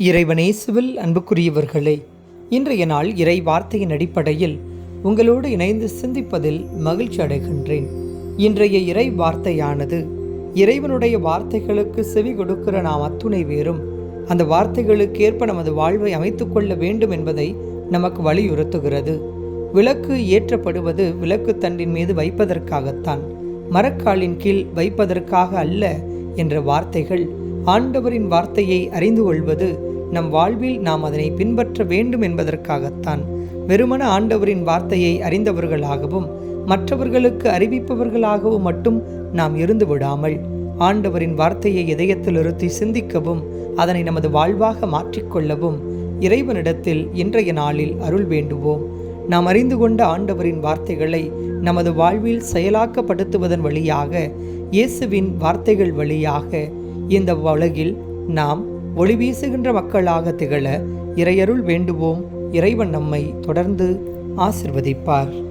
இறைவனேசுவில் அன்புக்குரியவர்களே இன்றைய நாள் இறை வார்த்தையின் அடிப்படையில் உங்களோடு இணைந்து சிந்திப்பதில் மகிழ்ச்சி அடைகின்றேன். இன்றைய இறை வார்த்தையானது இறைவனுடைய வார்த்தைகளுக்கு செவி கொடுக்கிற நாம் அத்துணை வேறும் அந்த வார்த்தைகளுக்கு ஏற்ப நமது வாழ்வை அமைத்துக்கொள்ள வேண்டும் என்பதை நமக்கு வலியுறுத்துகிறது. விளக்கு ஏற்றப்படுவது விளக்கு தண்டின் மீது வைப்பதற்காகத்தான் மரக்காலின் கீழ் வைப்பதற்காக அல்ல என்ற வார்த்தைகள் ஆண்டவரின் வார்த்தையை அறிந்து கொள்வது நம் வாழ்வில் நாம் அதனை பின்பற்ற வேண்டும் என்பதற்காகத்தான் வெறுமன ஆண்டவரின் வார்த்தையை அறிந்தவர்களாகவும் மற்றவர்களுக்கு அறிவிப்பவர்களாகவும் மட்டும் நாம் இருந்து விடாமல் ஆண்டவரின் வார்த்தையை இதயத்தில் இருத்தி சிந்திக்கவும் அதனை நமது வாழ்வாக மாற்றிக்கொள்ளவும் இறைவனிடத்தில் இன்றைய நாளில் அருள் வேண்டுவோம். நாம் அறிந்து கொண்ட ஆண்டவரின் வார்த்தைகளை நமது வாழ்வில் செயலாக்கப்படுத்துவதன் வழியாக இயேசுவின் வார்த்தைகள் வழியாக இந்த உலகில் நாம் ஒளி வீசுகின்ற மக்களாக திகழ இறையருள் வேண்டுவோம். இறைவன் நம்மை தொடர்ந்து ஆசிர்வதிப்பார்.